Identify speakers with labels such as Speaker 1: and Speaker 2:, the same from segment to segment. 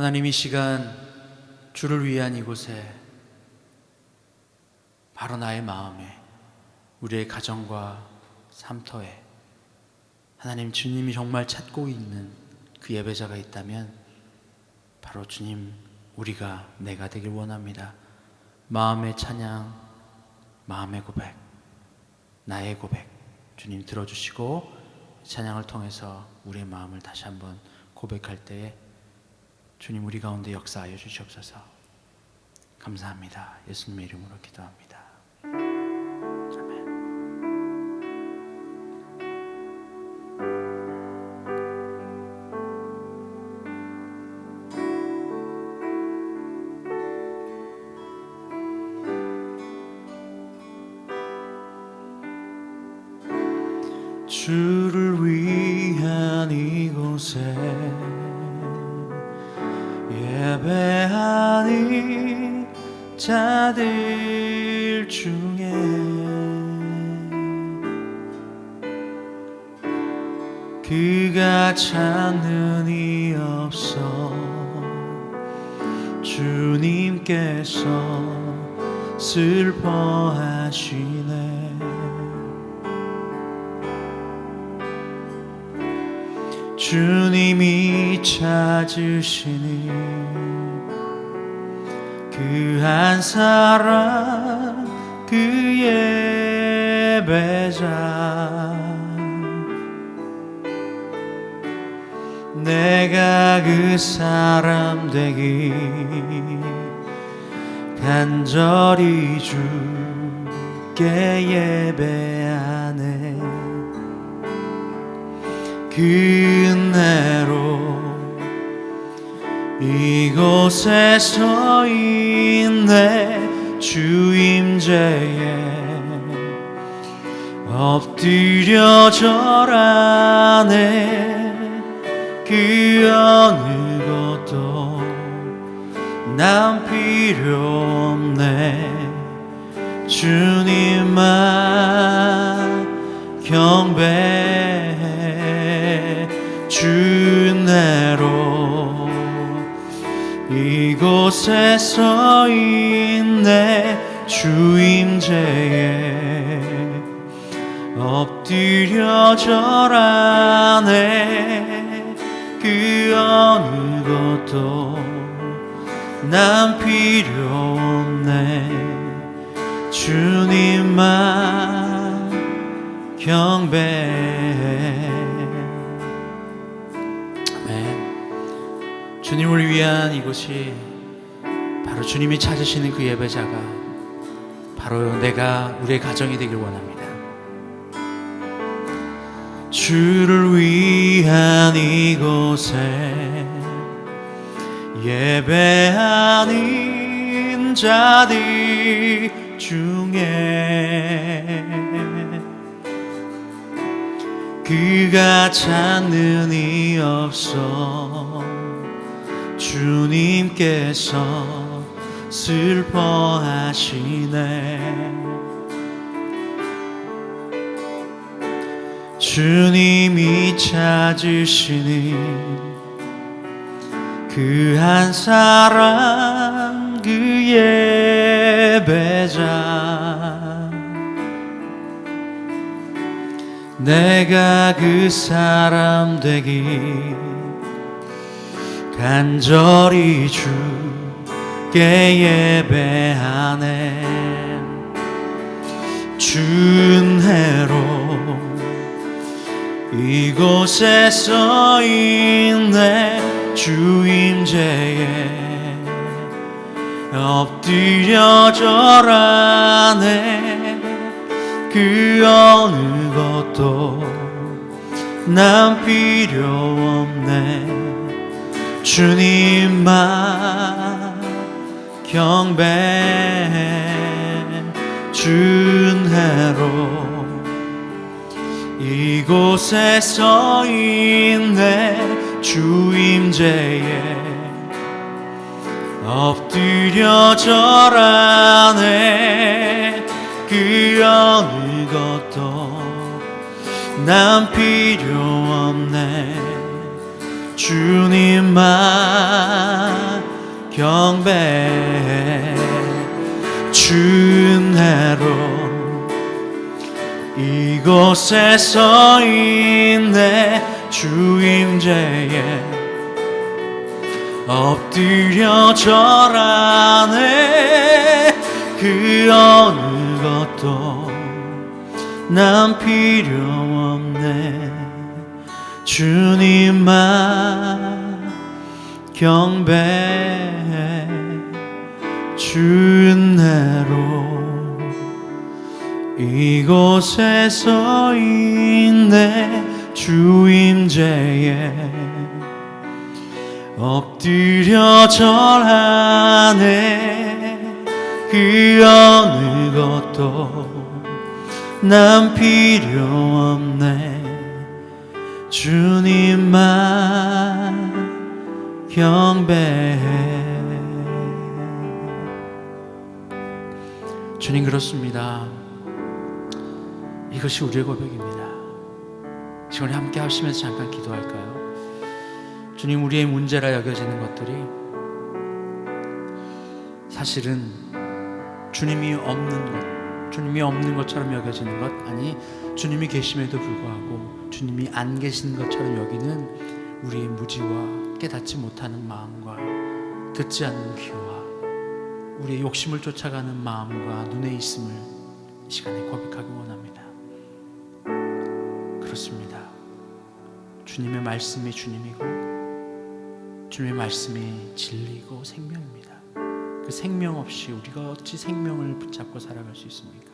Speaker 1: 하나님 이 시간 주를 위한 이곳에 바로 나의 마음에 우리의 가정과 삶터에 하나님 주님이 정말 찾고 있는 그 예배자가 있다면 바로 주님 우리가 내가 되길 원합니다. 마음의 찬양, 마음의 고백, 나의 고백 주님 들어주시고 찬양을 통해서 우리의 마음을 다시 한번 고백할 때에 주님 우리 가운데 역사하여 주시옵소서. 감사합니다. 예수님의 이름으로 기도합니다. 주를 자들 중에 그가 찾는 이 없어 주님께서 슬퍼하시네. 주님이 찾으시니 한 사람 그 예배자. 내가 그 사람 되기 간절히 주께 예배하네. 그 은혜로 이곳에 서 있네 주임제에 엎드려 절하네. 그 어느 것도 난 필요 없네. 주님만 경배해 주내로 이곳에 서 있네 주임제에 엎드려 절하네. 그 어느 것도 난 필요 없네. 주님만 경배해. 주님을 위한 이곳이 바로 주님이 찾으시는 그 예배자가 바로 내가 우리의 가정이 되길 원합니다. 주를 위한 이곳에 예배하는 자들 중에 그가 찾는 이 없어 주님께서 슬퍼하시네. 주님이 찾으시니 그한 사람 그 예배자. 내가 그 사람 되기 간절히 주 께 예배하네. 준혜로 이곳에 서 있네. 주임제에 엎드려 절하네. 그 어느 것도 난 필요 없네. 주님만 경배해 준혜로 이곳에 서 있네 주임제에 엎드려 절하네 그 어느 것도 난 필요 없네 주님만 경배해 주 은혜로 이곳에 서 있네 주임제에 엎드려 절하네. 그 어느 것도 난 필요 없네. 주님만 경배해 주 은혜로 이곳에 서 있네 주임제에 엎드려 절하네 그 어느 것도 난 필요 없네 주님만 경배해 주님 그렇습니다. 이것이 우리의 고백입니다. 지금 함께 하시면서 잠깐 기도할까요? 주님 우리의 문제라 여겨지는 것들이 사실은 주님이 없는 것, 주님이 없는 것처럼 여겨지는 것 아니 주님이 계심에도 불구하고 주님이 안 계신 것처럼 여기는 우리의 무지와 깨닫지 못하는 마음과 듣지 않는 귀와 우리의 욕심을 쫓아가는 마음과 눈에 있음을 이 시간에 고백하기 원합니다. 그렇습니다. 주님의 말씀이 주님이고 주님의 말씀이 진리고 생명입니다. 그 생명 없이 우리가 어찌 생명을 붙잡고 살아갈 수 있습니까?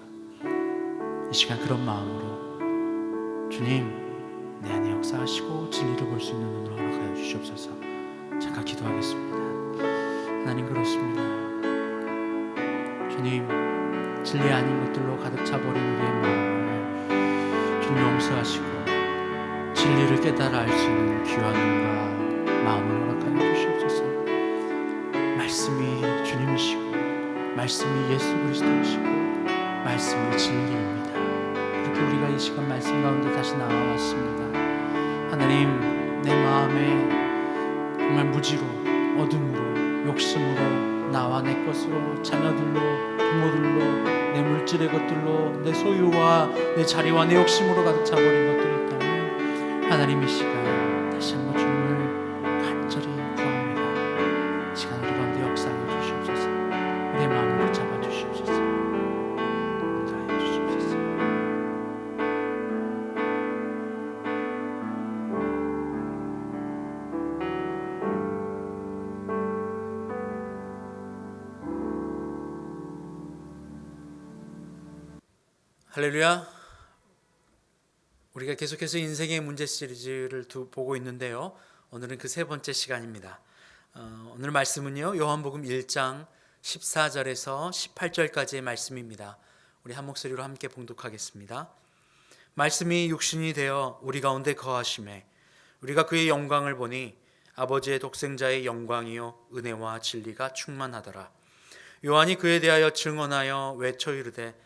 Speaker 1: 이 시간 그런 마음으로 주님 내 안에 역사하시고 진리를 볼 수 있는 눈으로 허락하여 주시옵소서. 잠깐 기도하겠습니다. 하나님 그렇습니다. 주님 진리 아닌 것들로 가득 차버린 우리의 마음을 주님 용서하시고 진리를 깨달아 알 수 있는 귀한 눈과 마음을 허락하여 주시옵소서. 말씀이 주님이시고 말씀이 예수 그리스도이시고 말씀이 진리입니다. 그렇게 우리가 이 시간 말씀 가운데 다시 나와왔습니다. 하나님 내 마음에 정말 무지로 어둠으로 욕심으로 나와 내 것으로 자녀들로 부모들로 내 물질의 것들로 내 소유와 내 자리와 내 욕심으로 가득 차버린 것들이 있다면 하나님 이 시간 할렐루야. 우리가 계속해서 인생의 문제 시리즈를 두, 보고 있는데요. 오늘은 그 세 번째 시간입니다. 어, 오늘 말씀은요. 요한복음 1장 14절에서 18절까지의 말씀입니다. 우리 한 목소리로 함께 봉독하겠습니다. 말씀이 육신이 되어 우리 가운데 거하심에 우리가 그의 영광을 보니 아버지의 독생자의 영광이요 은혜와 진리가 충만하더라. 요한이 그에 대하여 증언하여 외쳐 이르되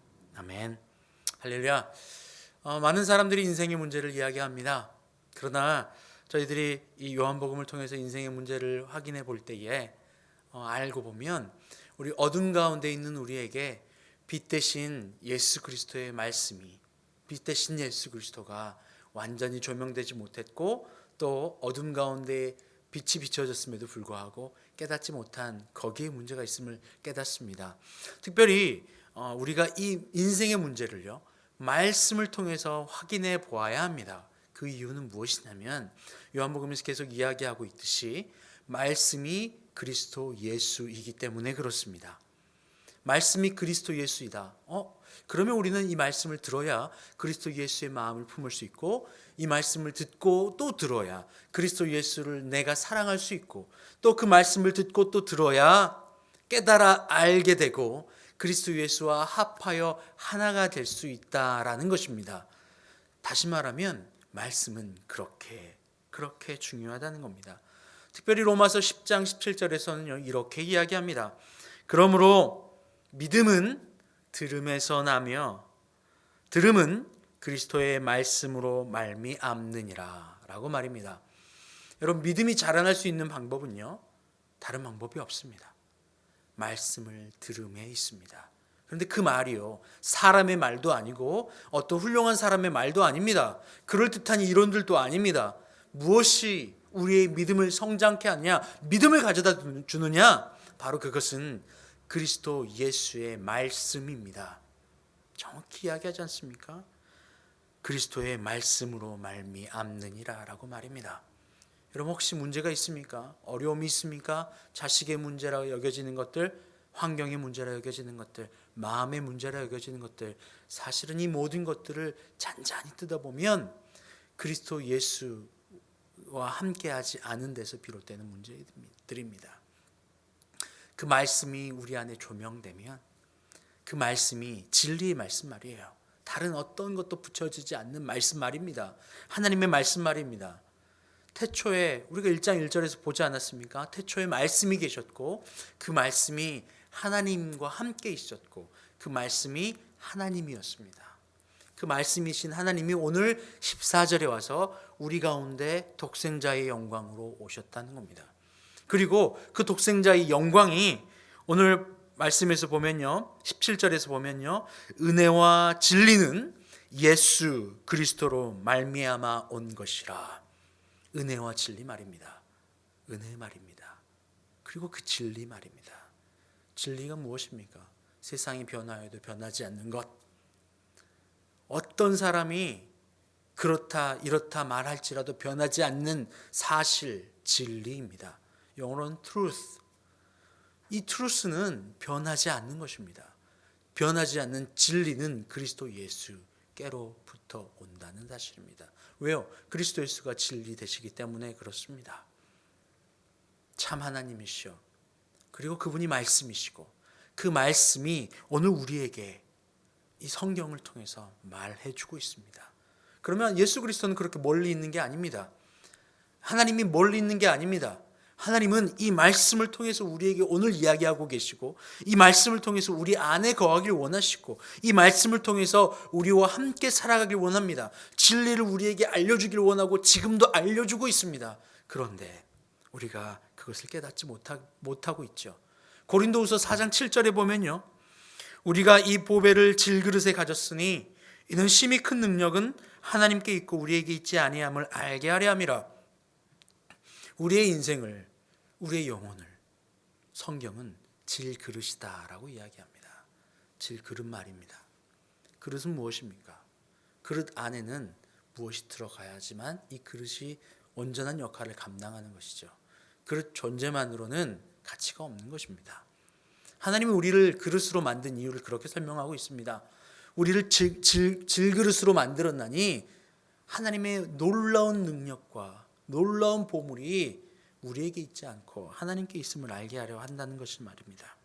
Speaker 1: 아멘. 할렐루야. 어, 많은 사람들이 인생의 문제를 이야기합니다. 그러나 저희들이 이 요한복음을 통해서 인생의 문제를 확인해 볼 때에 어, 알고 보면 우리 어둠 가운데 있는 우리에게 빛 대신 예수 그리스도의 말씀이 빛 대신 예수 그리스도가 완전히 조명되지 못했고 또 어둠 가운데 빛이 비춰졌음에도 불구하고 깨닫지 못한 거기에 문제가 있음을 깨닫습니다. 특별히 어, 우리가 이 인생의 문제를요 말씀을 통해서 확인해 보아야 합니다. 그 이유는 무엇이냐면 요한복음에서 계속 이야기하고 있듯이 말씀이 그리스도 예수이기 때문에 그렇습니다. 말씀이 그리스도 예수이다. 어? 그러면 우리는 이 말씀을 들어야 그리스도 예수의 마음을 품을 수 있고 이 말씀을 듣고 또 들어야 그리스도 예수를 내가 사랑할 수 있고 또 그 말씀을 듣고 또 들어야 깨달아 알게 되고 그리스도 예수와 합하여 하나가 될 수 있다라는 것입니다. 다시 말하면 말씀은 그렇게 그렇게 중요하다는 겁니다. 특별히 로마서 10장 17절에서는 이렇게 이야기합니다. 그러므로 믿음은 들음에서 나며 들음은 그리스도의 말씀으로 말미암느니라라고 말입니다. 여러분 믿음이 자라날 수 있는 방법은요. 다른 방법이 없습니다. 말씀을 들음에 있습니다. 그런데 그 말이요. 사람의 말도 아니고 어떤 훌륭한 사람의 말도 아닙니다. 그럴듯한 이론들도 아닙니다. 무엇이 우리의 믿음을 성장케 하느냐? 믿음을 가져다 주느냐? 바로 그것은 그리스도 예수의 말씀입니다. 정확히 이야기하지 않습니까? 그리스도의 말씀으로 말미암느니라라고 말입니다. 여러분 혹시 문제가 있습니까? 어려움이 있습니까? 자식의 문제라 여겨지는 것들, 환경의 문제라 여겨지는 것들, 마음의 문제라 여겨지는 것들, 사실은 이 모든 것들을 잔잔히 뜯어보면 그리스도 예수와 함께하지 않은 데서 비롯되는 문제들입니다. 그 말씀이 우리 안에 조명되면 그 말씀이 진리의 말씀 말이에요. 다른 어떤 것도 붙여지지 않는 말씀 말입니다. 하나님의 말씀 말입니다. 태초에 우리가 1장 1절에서 보지 않았습니까? 태초에 말씀이 계셨고 그 말씀이 하나님과 함께 있었고 그 말씀이 하나님이었습니다. 그 말씀이신 하나님이 오늘 14절에 와서 우리 가운데 독생자의 영광으로 오셨다는 겁니다. 그리고 그 독생자의 영광이 오늘 말씀에서 보면요. 17절에서 보면요. 은혜와 진리는 예수 그리스도로 말미암아 온 것이라. 은혜와 진리 말입니다. 은혜 말입니다. 그리고 그 진리 말입니다. 진리가 무엇입니까? 세상이 변화해도 변하지 않는 것. 어떤 사람이 그렇다 이렇다 말할지라도 변하지 않는 사실 진리입니다. 영어로는 truth. 이 truth는 변하지 않는 것입니다. 변하지 않는 진리는 그리스도 예수 께로부터 온다는 사실입니다. 왜요? 그리스도 예수가 진리 되시기 때문에 그렇습니다. 참 하나님이시여. 그리고 그분이 말씀이시고 그 말씀이 오늘 우리에게 이 성경을 통해서 말해 주고 있습니다. 그러면 예수 그리스도는 그렇게 멀리 있는 게 아닙니다. 하나님이 멀리 있는 게 아닙니다. 하나님은 이 말씀을 통해서 우리에게 오늘 이야기하고 계시고 이 말씀을 통해서 우리 안에 거하길 원하시고 이 말씀을 통해서 우리와 함께 살아가길 원합니다. 진리를 우리에게 알려주길 원하고 지금도 알려주고 있습니다. 그런데 우리가 그것을 깨닫지 못하, 못하고 있죠. 고린도후서 4장 7절에 보면요. 우리가 이 보배를 질그릇에 가졌으니 이는 심히 큰 능력은 하나님께 있고 우리에게 있지 아니함을 알게 하려 함이라. 우리의 인생을 우리의 영혼을 성경은 질 그릇이다라고 이야기합니다. 질 그릇 말입니다. 그릇은 무엇입니까? 그릇 안에는 무엇이 들어가야지만 이 그릇이 온전한 역할을 감당하는 것이죠. 그릇 존재만으로는 가치가 없는 것입니다. 하나님이 우리를 그릇으로 만든 이유를 그렇게 설명하고 있습니다. 우리를 질, 질, 질그릇으로 만들었나니 하나님의 놀라운 능력과 놀라운 보물이 우리에게 있지 않고 하나님께 있음을 알게 하려 한다는 것을 말입니다.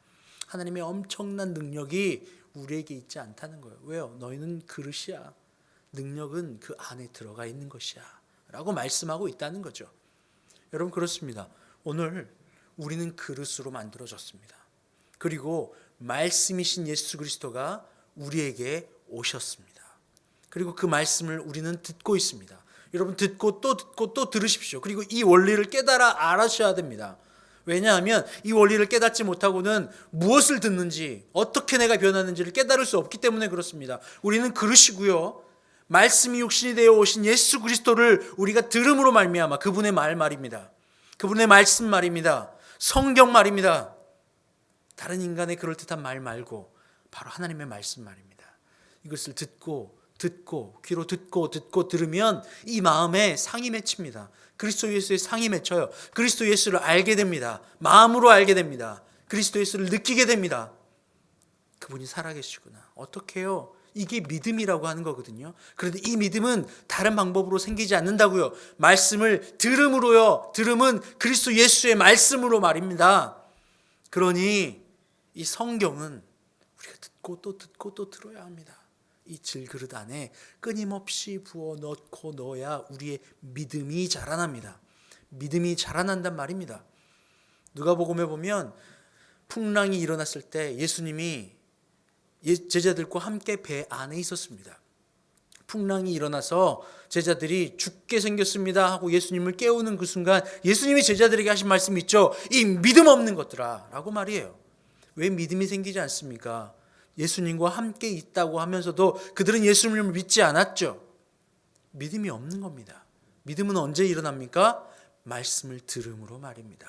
Speaker 1: 하나님의 엄청난 능력이 우리에게 있지 않다는 거예요. 왜요? 너희는 그릇이야. 능력은 그 안에 들어가 있는 것이야. 라고 말씀하고 있다는 거죠. 여러분 그렇습니다. 오늘 우리는 그릇으로 만들어졌습니다. 그리고 말씀이신 예수 그리스도가 우리에게 오셨습니다. 그리고 그 말씀을 우리는 듣고 있습니다. 여러분 듣고 또 듣고 또 들으십시오. 그리고 이 원리를 깨달아 알아셔야 됩니다. 왜냐하면 이 원리를 깨닫지 못하고는 무엇을 듣는지 어떻게 내가 변하는지를 깨달을 수 없기 때문에 그렇습니다. 우리는 그러시고요. 말씀이 육신이 되어 오신 예수 그리스도를 우리가 들음으로 말미암아 그분의 말 말입니다. 그분의 말씀 말입니다. 성경 말입니다. 다른 인간의 그럴듯한 말 말고 바로 하나님의 말씀 말입니다. 이것을 듣고 듣고 귀로 듣고 듣고 들으면 이 마음에 상이 맺힙니다. 그리스도 예수의 상이 맺혀요. 그리스도 예수를 알게 됩니다. 마음으로 알게 됩니다. 그리스도 예수를 느끼게 됩니다. 그분이 살아계시구나. 어떻게요? 이게 믿음이라고 하는 거거든요. 그런데 이 믿음은 다른 방법으로 생기지 않는다고요. 말씀을 들음으로요. 들음은 그리스도 예수의 말씀으로 말입니다. 그러니 이 성경은 우리가 듣고 또 듣고 또 들어야 합니다. 이 질그릇 안에 끊임없이 부어 넣고 넣어야 우리의 믿음이 자라납니다. 믿음이 자라난단 말입니다. 누가복음에 보면 풍랑이 일어났을 때 예수님이 예- 제자들과 함께 배 안에 있었습니다. 풍랑이 일어나서 제자들이 죽게 생겼습니다 하고 예수님을 깨우는 그 순간 예수님이 제자들에게 하신 말씀이 있죠. 이 믿음 없는 것들아 라고 말이에요. 왜 믿음이 생기지 않습니까? 예수님과 함께 있다고 하면서도 그들은 예수님을 믿지 않았죠. 믿음이 없는 겁니다. 믿음은 언제 일어납니까? 말씀을 들음으로 말입니다.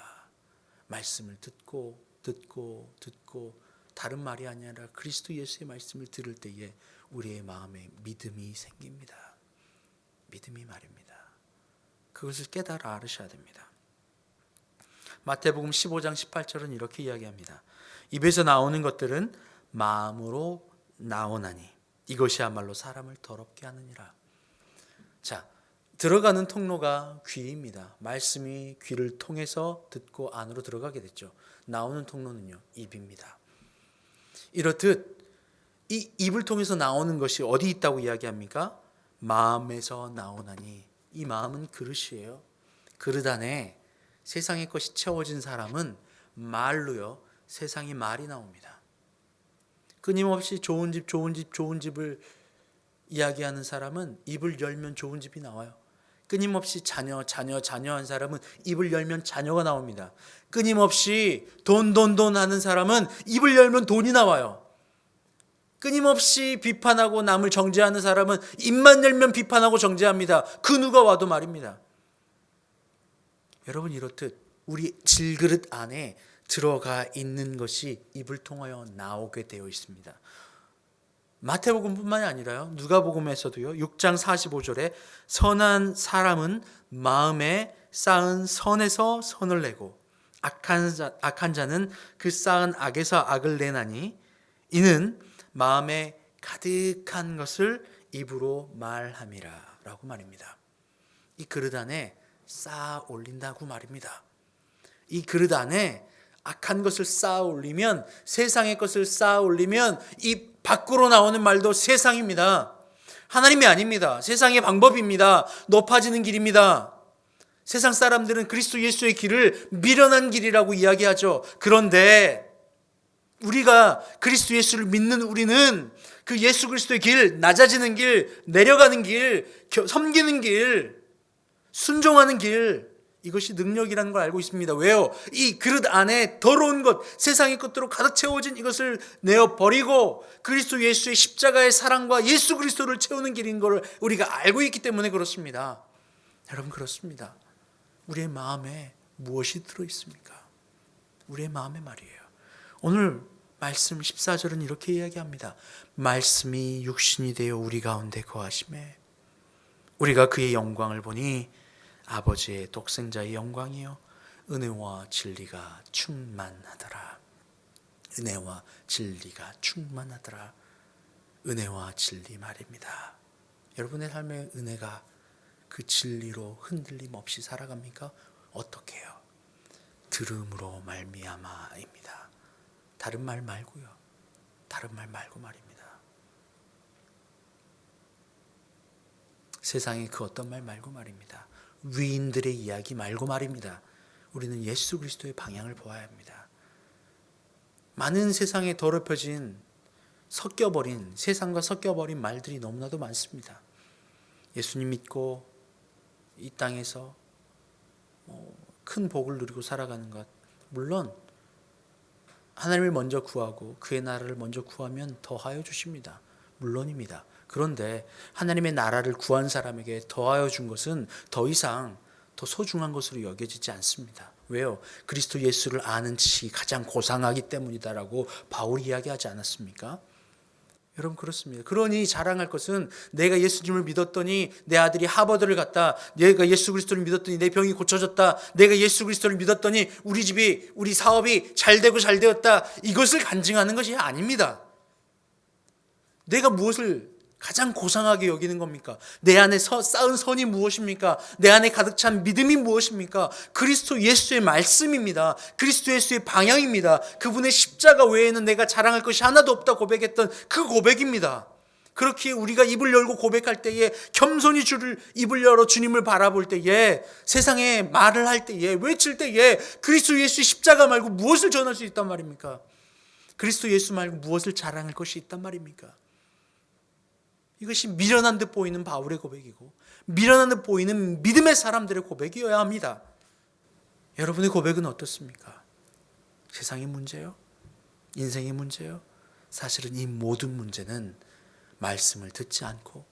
Speaker 1: 말씀을 듣고 듣고 듣고 다른 말이 아니라 그리스도 예수의 말씀을 들을 때에 우리의 마음에 믿음이 생깁니다. 믿음이 말입니다. 그것을 깨달아 알으셔야 됩니다. 마태복음 15장 18절은 이렇게 이야기합니다. 입에서 나오는 것들은 마음으로 나오나니 이것이야말로 사람을 더럽게 하느니라. 자, 들어가는 통로가 귀입니다. 말씀이 귀를 통해서 듣고 안으로 들어가게 됐죠. 나오는 통로는요, 입입니다. 이렇듯 이 입을 통해서 나오는 것이 어디 있다고 이야기합니까? 마음에서 나오나니 이 마음은 그릇이에요. 그릇 안에 세상의 것이 채워진 사람은 말로요. 세상의 말이 나옵니다. 끊임없이 좋은 집, 좋은 집, 좋은 집을 이야기하는 사람은 입을 열면 좋은 집이 나와요. 끊임없이 자녀, 자녀, 자녀 한 사람은 입을 열면 자녀가 나옵니다. 끊임없이 돈, 돈, 돈 하는 사람은 입을 열면 돈이 나와요. 끊임없이 비판하고 남을 정죄하는 사람은 입만 열면 비판하고 정죄합니다. 그 누가 와도 말입니다. 여러분 이렇듯 우리 질그릇 안에 들어가 있는 것이 입을 통하여 나오게 되어 있습니다. 마태복음뿐만이 아니라요. 누가복음에서도요. 6장 45절에 선한 사람은 마음에 쌓은 선에서 선을 내고 악한 자, 악한 자는 그 쌓은 악에서 악을 내나니 이는 마음에 가득한 것을 입으로 말함이라라고 말입니다. 이 그릇 안에 쌓아 올린다고 말입니다. 이 그릇 안에 악한 것을 쌓아 올리면 세상의 것을 쌓아 올리면 이 밖으로 나오는 말도 세상입니다. 하나님이 아닙니다. 세상의 방법입니다. 높아지는 길입니다. 세상 사람들은 그리스도 예수의 길을 미련한 길이라고 이야기하죠. 그런데 우리가 그리스도 예수를 믿는 우리는 그 예수 그리스도의 길, 낮아지는 길, 내려가는 길, 섬기는 길, 순종하는 길, 이것이 능력이라는 걸 알고 있습니다. 왜요? 이 그릇 안에 더러운 것, 세상의 것들로 가득 채워진 이것을 내어 버리고 그리스도 예수의 십자가의 사랑과 예수 그리스도를 채우는 길인 걸 우리가 알고 있기 때문에 그렇습니다. 여러분 그렇습니다. 우리의 마음에 무엇이 들어 있습니까? 우리의 마음에 말이에요. 오늘 말씀 14절은 이렇게 이야기합니다. 말씀이 육신이 되어 우리 가운데 거하심에 우리가 그의 영광을 보니 아버지의 독생자의 영광이요 은혜와 진리가 충만하더라. 은혜와 진리가 충만하더라. 은혜와 진리 말입니다. 여러분의 삶의 은혜가 그 진리로 흔들림 없이 살아갑니까? 어떻게 해요? 들음으로 말미암아입니다. 다른 말 말고요. 다른 말 말고 말입니다. 세상의 그 어떤 말 말고 말입니다. 위인들의 이야기 말고 말입니다. 우리는 예수 그리스도의 방향을 보아야 합니다. 많은 세상에 더럽혀진 섞여버린 세상과 섞여버린 말들이 너무나도 많습니다. 예수님 믿고 이 땅에서 뭐큰 복을 누리고 살아가는 것 물론 하나님을 먼저 구하고 그의 나라를 먼저 구하면 더하여 주십니다. 물론입니다. 그런데 하나님의 나라를 구한 사람에게 더하여 준 것은 더 이상 더 소중한 것으로 여겨지지 않습니다. 왜요? 그리스도 예수를 아는 지식이 가장 고상하기 때문이다라고 바울이 이야기하지 않았습니까? 여러분 그렇습니다. 그러니 자랑할 것은 내가 예수님을 믿었더니 내 아들이 하버드를 갔다. 내가 예수 그리스도를 믿었더니 내 병이 고쳐졌다. 내가 예수 그리스도를 믿었더니 우리 집이 우리 사업이 잘 되고 잘 되었다. 이것을 간증하는 것이 아닙니다. 내가 무엇을 가장 고상하게 여기는 겁니까? 내 안에 서, 쌓은 선이 무엇입니까? 내 안에 가득 찬 믿음이 무엇입니까? 그리스도 예수의 말씀입니다. 그리스도 예수의 방향입니다. 그분의 십자가 외에는 내가 자랑할 것이 하나도 없다 고백했던 그 고백입니다. 그렇게 우리가 입을 열고 고백할 때에 겸손히 주를 입을 열어 주님을 바라볼 때에 세상에 말을 할 때에 외칠 때에 그리스도 예수의 십자가 말고 무엇을 전할 수 있단 말입니까? 그리스도 예수 말고 무엇을 자랑할 것이 있단 말입니까? 이것이 미련한 듯 보이는 바울의 고백이고 미련한 듯 보이는 믿음의 사람들의 고백이어야 합니다. 여러분의 고백은 어떻습니까? 세상의 문제요? 인생의 문제요? 사실은 이 모든 문제는 말씀을 듣지 않고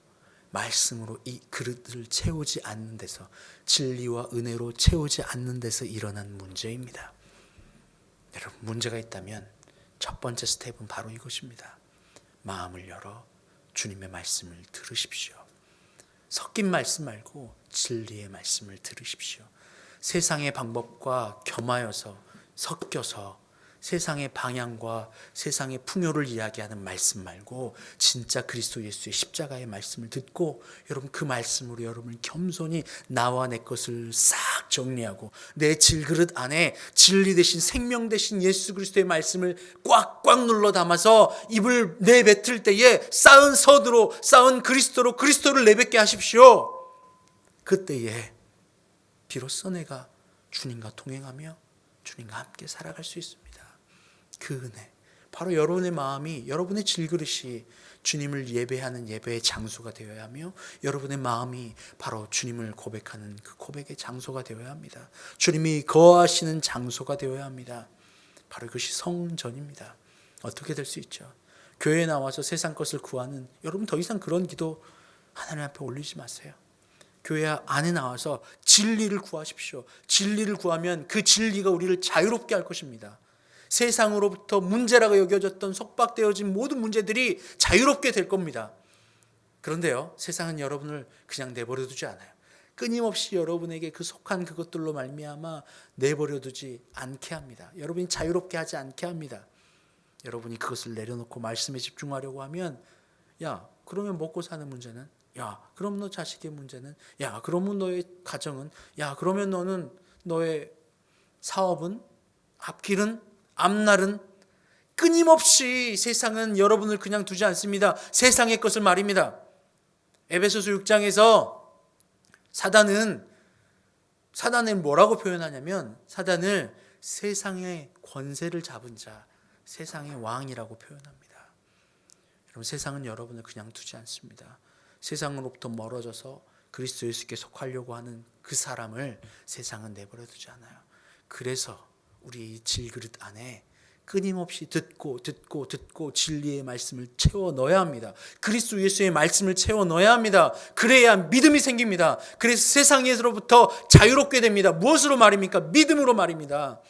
Speaker 1: 말씀으로 이 그릇을 채우지 않는 데서 진리와 은혜로 채우지 않는 데서 일어난 문제입니다. 여러분 문제가 있다면 첫 번째 스텝은 바로 이것입니다. 마음을 열어 주님의 말씀을 들으십시오. 섞인 말씀 말고 진리의 말씀을 들으십시오. 세상의 방법과 겸하여서 섞여서 세상의 방향과 세상의 풍요를 이야기하는 말씀 말고 진짜 그리스도 예수의 십자가의 말씀을 듣고 여러분 그 말씀으로 여러분 겸손히 나와 내 것을 싹 정리하고 내 질그릇 안에 진리 대신 생명 대신 예수 그리스도의 말씀을 꽉꽉 눌러 담아서 입을 내뱉을 때에 쌓은 선으로 쌓은 그리스도로 그리스도를 내뱉게 하십시오. 그때에 비로소 내가 주님과 동행하며 주님과 함께 살아갈 수 있습니다. 그 은혜. 바로 여러분의 마음이 여러분의 질그릇이 주님을 예배하는 예배의 장소가 되어야 하며 여러분의 마음이 바로 주님을 고백하는 그 고백의 장소가 되어야 합니다. 주님이 거하시는 장소가 되어야 합니다. 바로 이것이 성전입니다. 어떻게 될 수 있죠? 교회에 나와서 세상 것을 구하는 여러분 더 이상 그런 기도 하나님 앞에 올리지 마세요. 교회 안에 나와서 진리를 구하십시오. 진리를 구하면 그 진리가 우리를 자유롭게 할 것입니다. 세상으로부터 문제라고 여겨졌던 속박되어진 모든 문제들이 자유롭게 될 겁니다. 그런데요, 세상은 여러분을 그냥 내버려 두지 않아요. 끊임없이 여러분에게 그 속한 그것들로 말미암아 내버려 두지 않게 합니다. 여러분이 자유롭게 하지 않게 합니다. 여러분이 그것을 내려놓고 말씀에 집중하려고 하면 야, 그러면 먹고 사는 문제는 야, 그럼 너 자식의 문제는 야, 그러면 너의 가정은 야, 그러면 너는 너의 사업은 앞길은 앞날은 끊임없이 세상은 여러분을 그냥 두지 않습니다. 세상의 것을 말입니다. 에베소서 6장에서 사단은 사단을 뭐라고 표현하냐면 사단을 세상의 권세를 잡은 자, 세상의 왕이라고 표현합니다. 여러분 세상은 여러분을 그냥 두지 않습니다. 세상으로부터 멀어져서 그리스도 예수께 속하려고 하는 그 사람을 세상은 내버려 두지 않아요. 그래서 우리 질그릇 안에 끊임없이 듣고 듣고 듣고 진리의 말씀을 채워 넣어야 합니다. 그리스도 예수의 말씀을 채워 넣어야 합니다. 그래야 믿음이 생깁니다. 그래서 세상에서부터 자유롭게 됩니다. 무엇으로 말입니까? 믿음으로 말입니다.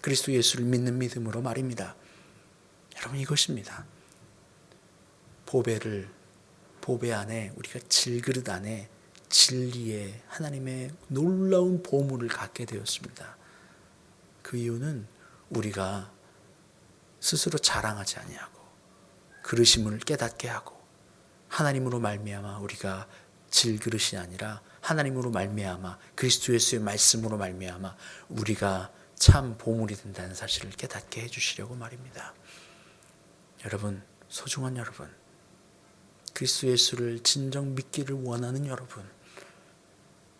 Speaker 1: 그리스도 예수를 믿는 믿음으로 말입니다. 여러분 이것입니다. 보배를 보배 안에 우리가 질그릇 안에 진리의 하나님의 놀라운 보물을 갖게 되었습니다. 그 이유는 우리가 스스로 자랑하지 아니하고 그릇임을 깨닫게 하고 하나님으로 말미암아 우리가 질그릇이 아니라 하나님으로 말미암아 그리스도 예수의 말씀으로 말미암아 우리가 참 보물이 된다는 사실을 깨닫게 해 주시려고 말입니다. 여러분, 소중한 여러분. 그리스도 예수를 진정 믿기를 원하는 여러분.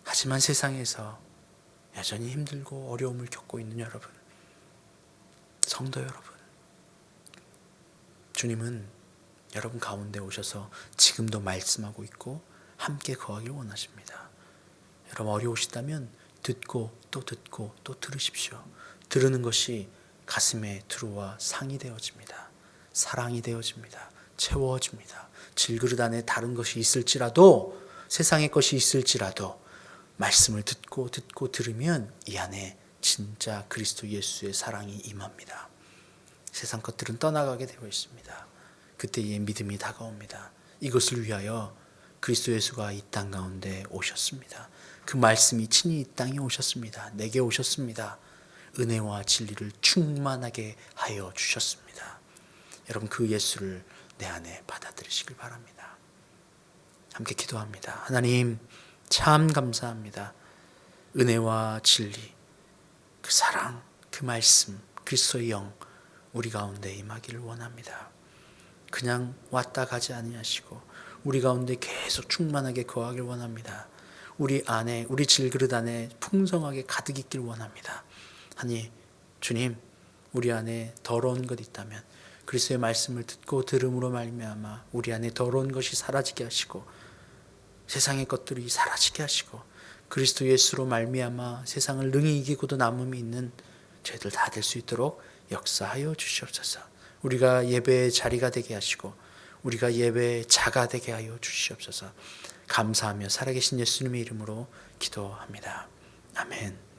Speaker 1: 하지만 세상에서 여전히 힘들고 어려움을 겪고 있는 여러분, 성도 여러분, 주님은 여러분 가운데 오셔서 지금도 말씀하고 있고 함께 거하길 원하십니다. 여러분 어려우시다면 듣고 또 듣고 또 들으십시오. 들으는 것이 가슴에 들어와 상이 되어집니다. 사랑이 되어집니다. 채워집니다. 질그릇 안에 다른 것이 있을지라도 세상의 것이 있을지라도 말씀을 듣고 듣고 들으면 이 안에 진짜 그리스도 예수의 사랑이 임합니다. 세상 것들은 떠나가게 되어 있습니다. 그때의 믿음이 다가옵니다. 이것을 위하여 그리스도 예수가 이 땅 가운데 오셨습니다. 그 말씀이 친히 이 땅에 오셨습니다. 내게 오셨습니다. 은혜와 진리를 충만하게 하여 주셨습니다. 여러분 그 예수를 내 안에 받아들이시길 바랍니다. 함께 기도합니다. 하나님 참 감사합니다. 은혜와 진리, 그 사랑, 그 말씀, 그리스도의 영 우리 가운데 임하기를 원합니다. 그냥 왔다 가지 아니하시고 우리 가운데 계속 충만하게 거하길 원합니다. 우리 안에 우리 질그릇 안에 풍성하게 가득 있길 원합니다. 하니 주님 우리 안에 더러운 것 있다면 그리스도의 말씀을 듣고 들음으로 말미암아 우리 안에 더러운 것이 사라지게 하시고 세상의 것들이 사라지게 하시고 그리스도 예수로 말미암아 세상을 능히 이기고도 남음이 있는 저희들 다 될 수 있도록 역사하여 주시옵소서. 우리가 예배의 자리가 되게 하시고 우리가 예배의 자가 되게 하여 주시옵소서. 감사하며 살아계신 예수님의 이름으로 기도합니다. 아멘.